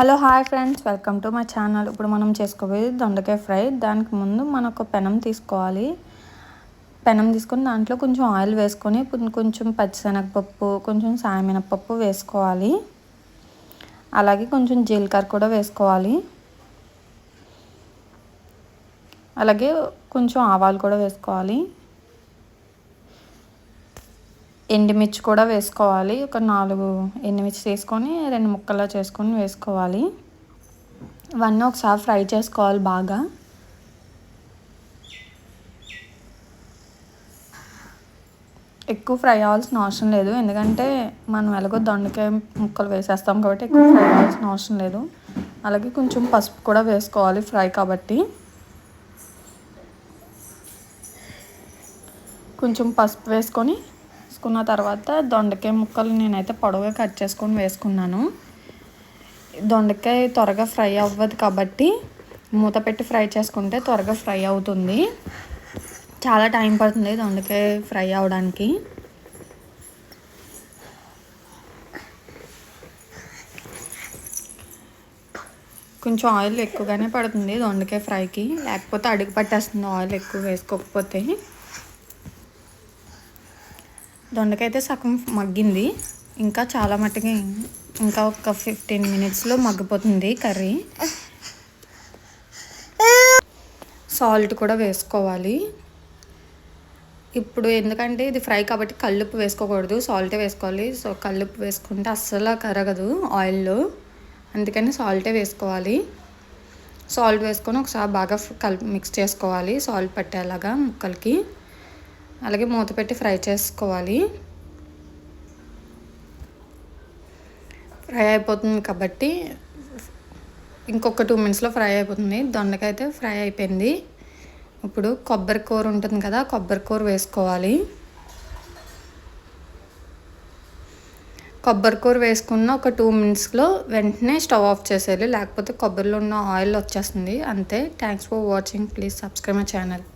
Hello hi friends. Welcome to my channel. ఇప్పుడు మనం చేసుకోబోయేది దొండకాయ ఫ్రై. దానికి ముందు మనకు పెనం తీసుకోవాలి. పెనం తీసుకొని దాంట్లో కొంచెం ఆయిల్ వేసుకొని కొంచెం పచ్చిశనగపప్పు కొంచెం సాయమినపప్పు వేసుకోవాలి. అలాగే కొంచెం జీలకర్ర కూడా వేసుకోవాలి. అలాగే కొంచెం ఆవాలు కూడా వేసుకోవాలి. ఎండుమిర్చి కూడా వేసుకోవాలి. ఒక నాలుగు ఎండుమిర్చి తీసుకొని రెండు ముక్కలా చేసుకొని వేసుకోవాలి. ఇవన్నీ ఒకసారి ఫ్రై చేసుకోవాలి బాగా. ఎక్కువ ఫ్రై అవ్వాల్సిన అవసరం లేదు. ఎందుకంటే మనం ఎలాగో దొండకాయ ముక్కలు వేసేస్తాం కాబట్టి ఎక్కువ ఫ్రై అవ్వాల్సిన అవసరం లేదు. అలాగే కొంచెం పసుపు కూడా వేసుకోవాలి ఫ్రై కాబట్టి. కొంచెం పసుపు వేసుకొని వేసుకున్న తర్వాత దొండకాయ ముక్కలు నేనైతే పొడవుగా కట్ చేసుకొని వేసుకున్నాను. దొండకాయ త్వరగా ఫ్రై అవ్వదు కాబట్టి మూత పెట్టి ఫ్రై చేసుకుంటే త్వరగా ఫ్రై అవుతుంది. చాలా టైం పడుతుంది దొండకాయ ఫ్రై అవడానికి. కొంచెం ఆయిల్ ఎక్కువగానే పడుతుంది దొండకాయ ఫ్రైకి. లేకపోతే అడుగు పట్టేస్తుంది ఆయిల్ ఎక్కువ వేసుకోకపోతే. దొండకాయ అయితే సగం మగ్గింది. ఇంకా చాలా మట్టుగా ఇంకా ఒక ఫిఫ్టీన్ మినిట్స్లో మగ్గిపోతుంది కర్రీ. సాల్ట్ కూడా వేసుకోవాలి. ఇప్పుడు ఎందుకంటే ఇది ఫ్రై కాబట్టి కల్లుప్పు వేసుకోకూడదు. సాల్టే వేసుకోవాలి. సో కల్లుప్పు వేసుకుంటే అస్సలు కరగదు ఆయిల్లో. అందుకని సాల్టే వేసుకోవాలి. సాల్ట్ వేసుకొని ఒకసారి బాగా కల్ మిక్స్ చేసుకోవాలి. సాల్ట్ పట్టేలాగా ముక్కలకి. అలాగే మూత పెట్టి ఫ్రై చేసుకోవాలి. ఫ్రై అయిపోతుంది కాబట్టి ఇంకొక టూ మినిట్స్లో ఫ్రై అయిపోతుంది. దొండకాయ అయితే ఫ్రై అయిపోయింది. ఇప్పుడు కొబ్బరి కూర ఉంటుంది కదా కొబ్బరి కూర వేసుకోవాలి. కొబ్బరి కూర వేసుకున్న ఒక టూ మినిట్స్లో వెంటనే స్టవ్ ఆఫ్ చేసేయాలి. లేకపోతే కొబ్బరిలో ఉన్న ఆయిల్ వచ్చేస్తుంది. అంతే. Thanks for watching. Please subscribe my channel.